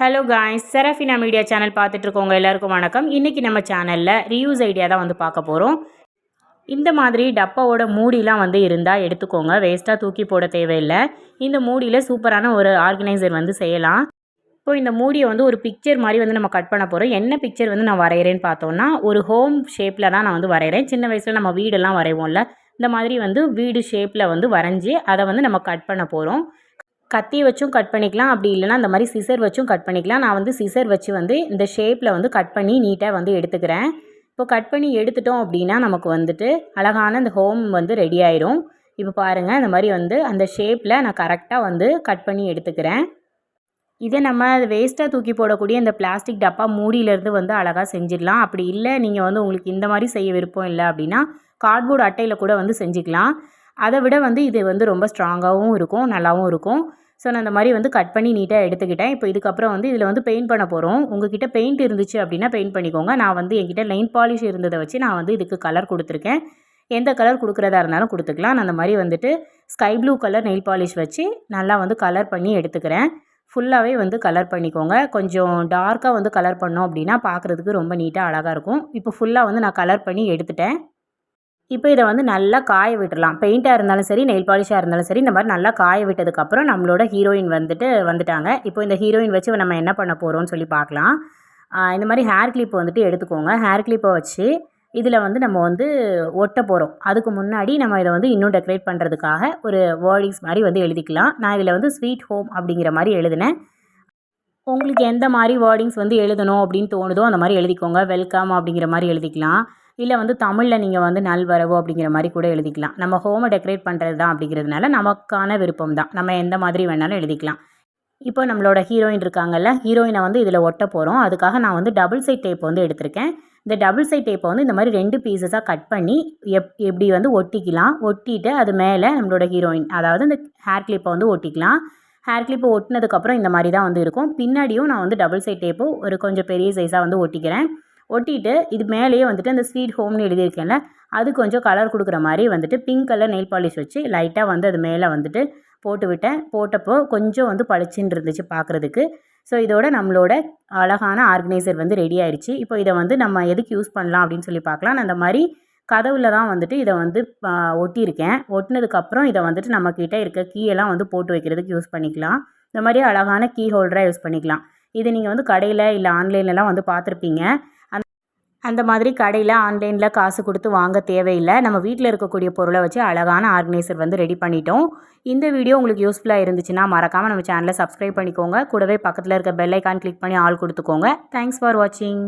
Hello guys Serafina media channel பார்த்துட்ருக்கோங்க எல்லாருக்கும் வணக்கம். இன்றைக்கி நம்ம சேனலில் ரீயூஸ் ஐடியா தான் வந்து பார்க்க போகிறோம் இந்த மாதிரி டப்பாவோட மூடிலாம் வந்து இருந்தால் எடுத்துக்கோங்க. வேஸ்ட்டாக தூக்கி போட தேவையில்லை. இந்த மூடியில் சூப்பரான ஒரு ஆர்கனைசர் வந்து செய்யலாம். இப்போ இந்த மூடியை வந்து ஒரு பிக்சர் மாதிரி வந்து நம்ம கட் பண்ண போகிறோம் என்ன பிக்சர் வந்து நான் வரைகிறேன்னு பார்த்தோன்னா ஒரு ஹோம் ஷேப்பில் தான் நான் வந்து வரைகிறேன் சின்ன வயசில் நம்ம வீடெல்லாம் வரைவோம்ல. இந்த மாதிரி வந்து வீடு ஷேப்பில் வந்து வரைஞ்சி அதை வந்து நம்ம கட் பண்ண போகிறோம் கத்தி வச்சும் கட் பண்ணிக்கலாம். அப்படி இல்லைனா இந்த மாதிரி சிசர் வச்சும் கட் பண்ணிக்கலாம். நான் வந்து சிசர் வச்சு வந்து இந்த ஷேப்பில் வந்து கட் பண்ணி நீட்டாக வந்து எடுத்துக்கிறேன். இப்போ கட் பண்ணி எடுத்துட்டோம் அப்படின்னா நமக்கு வந்துட்டு அழகான இந்த ஹோம் வந்து ரெடி ஆயிரும். இப்போ பாருங்கள் இந்த மாதிரி வந்து அந்த ஷேப்பில் நான் கரெக்டாக வந்து கட் பண்ணி எடுத்துக்கிறேன். இதை நம்ம வேஸ்ட்டாக தூக்கி போடக்கூடிய இந்த பிளாஸ்டிக் டப்பா மூடியிலேருந்து வந்து அழகாக செஞ்சிடலாம். அப்படி இல்லை நீங்கள் வந்து உங்களுக்கு இந்த மாதிரி செய்ய விருப்பம் இல்லை அப்படின்னா கார்ட்போர்டு அட்டையில் கூட வந்து செஞ்சுக்கலாம். அதை விட வந்து இது வந்து ரொம்ப ஸ்ட்ராங்காகவும் இருக்கும் நல்லாவும் இருக்கும். ஸோ நான் அந்த மாதிரி வந்து கட் பண்ணி நீட்டாக எடுத்துக்கிட்டேன். இப்போ இதுக்கப்புறம் வந்து இதில் வந்து பெயிண்ட் பண்ண போகிறோம் உங்ககிட்ட பெயிண்ட் இருந்துச்சு அப்படின்னா பெயிண்ட் பண்ணிக்கோங்க. நான் வந்து என்கிட்ட லைன் பாலிஷ் இருந்ததை வச்சு நான் வந்து இதுக்கு கலர் கொடுத்துருக்கேன். எந்த கலர் கொடுக்குறதா இருந்தாலும் கொடுத்துக்கலாம். நான் அந்த மாதிரி வந்துட்டு sky blue colour nail polish வச்சு நல்லா வந்து கலர் பண்ணி எடுத்துக்கிறேன். ஃபுல்லாகவே வந்து கலர் பண்ணிக்கோங்க. கொஞ்சம் டார்க்காக வந்து கலர் பண்ணோம் அப்படின்னா பார்க்குறதுக்கு ரொம்ப நீட்டாக அழகாக இருக்கும். இப்போ ஃபுல்லாக வந்து நான் கலர் பண்ணி எடுத்துட்டேன். இப்போ இதை வந்து நல்லா காய விட்டுடலாம். பெயிண்ட்டாக இருந்தாலும் சரி நெயில் பாலிஷாக இருந்தாலும் சரி இந்த மாதிரி நல்லா காய விட்டதுக்கப்புறம் நம்மளோட ஹீரோயின் வந்துட்டு வந்துட்டாங்க. இப்போ இந்த ஹீரோயின் வச்சு நம்ம என்ன பண்ண போகிறோம்னு சொல்லி பார்க்கலாம். இந்த மாதிரி ஹேர் கிளிப் வந்துட்டு எடுத்துக்கோங்க. ஹேர் கிளிப்பை வச்சு இதில் வந்து நம்ம வந்து ஒட்ட போகிறோம் அதுக்கு முன்னாடி நம்ம இதை வந்து இன்னும் டெக்கரேட் பண்ணுறதுக்காக ஒரு வேர்டிங்ஸ் மாதிரி வந்து எழுதிக்கலாம். நான் இதில் வந்து ஸ்வீட் ஹோம் அப்படிங்கிற மாதிரி எழுதினேன். உங்களுக்கு எந்த மாதிரி வேர்டிங்ஸ் வந்து எழுதணும் அப்படின்னு தோணுதோ அந்த மாதிரி எழுதிக்கோங்க. வெல்கம் அப்படிங்கிற மாதிரி எழுதிக்கலாம். இல்லை வந்து தமிழில் நீங்கள் வந்து நல்வரவு அப்படிங்கிற மாதிரி கூட எழுதிக்கலாம். நம்ம ஹோமை டெக்கரேட் பண்ணுறது தான் அப்படிங்கிறதுனால நமக்கான விருப்பம் தான் நம்ம எந்த மாதிரி வேணாலும் எழுதிக்கலாம். இப்போ நம்மளோட ஹீரோயின் இருக்காங்கல்ல ஹீரோயினை வந்து இதில் ஒட்ட போகிறோம் அதுக்காக நான் வந்து டபுள் சைட் டேப் வந்து எடுத்திருக்கேன். இந்த டபுள் சைட் டேப்பை வந்து இந்த மாதிரி ரெண்டு பீசஸாக கட் பண்ணி எப் எப்படி வந்து ஒட்டிக்கலாம். ஒட்டிட்டு அது மேலே நம்மளோட ஹீரோயின் அதாவது இந்த ஹேர் கிளிப்பை வந்து ஒட்டிக்கலாம். ஹேர் கிளிப்பை ஒட்டினதுக்கப்புறம் இந்த மாதிரி தான் வந்து இருக்கும். பின்னாடியும் நான் வந்து டபுள் சைட் டேப்பு ஒரு கொஞ்சம் பெரிய சைஸாக வந்து ஒட்டிக்கிறேன். ஒட்டிட்டு இது மேலேயே வந்துட்டு அந்த ஸ்வீட் ஹோம்னு எழுதியிருக்கேன்ல அது கொஞ்சம் கலர் கொடுக்குற மாதிரி வந்துட்டு பிங்க் கலர் நெயில் பாலிஷ் வச்சு லைட்டாக வந்து அது மேலே வந்துட்டு போட்டு விட்டேன். போட்டப்போ கொஞ்சம் வந்து பளிச்சுன்னு இருந்துச்சு பார்க்குறதுக்கு ஸோ இதோட நம்மளோட அழகான ஆர்கனைசர் வந்து ரெடி ஆயிடுச்சு இப்போ இதை வந்து நம்ம எதுக்கு யூஸ் பண்ணலாம் அப்படின்னு சொல்லி பார்க்கலாம். நான் அந்த மாதிரி கதவில் தான் வந்துட்டு இதை வந்து ஒட்டியிருக்கேன். ஒட்டினதுக்கப்புறம் இதை வந்துட்டு நம்மக்கிட்ட இருக்க கீயெல்லாம் வந்து போட்டு வைக்கிறதுக்கு யூஸ் பண்ணிக்கலாம். இந்த மாதிரி அழகான கீ ஹோல்டராக யூஸ் பண்ணிக்கலாம். இது நீங்கள் வந்து கடையில் இல்லை ஆன்லைன்லலாம் வந்து பார்த்துருப்பீங்க. அந்த மாதிரி கடையில் ஆன்லைனில் காசு கொடுத்து வாங்க தேவையில்லை. நம்ம வீட்டில் இருக்கக்கூடிய பொருளை வச்சு அழகான ஆர்கனைசர் வந்து ரெடி பண்ணிட்டோம். இந்த வீடியோ உங்களுக்கு யூஸ்ஃபுல்லாக இருந்துச்சுன்னா மறக்காமல் நம்ம சேனலை சப்ஸ்கிரைப் பண்ணிக்கோங்க. கூடவே பக்கத்தில் இருக்க பெல் ஐக்கான் கிளிக் பண்ணி ஆள் கொடுத்துக்கோங்க. தேங்க்ஸ் ஃபார் வாட்சிங்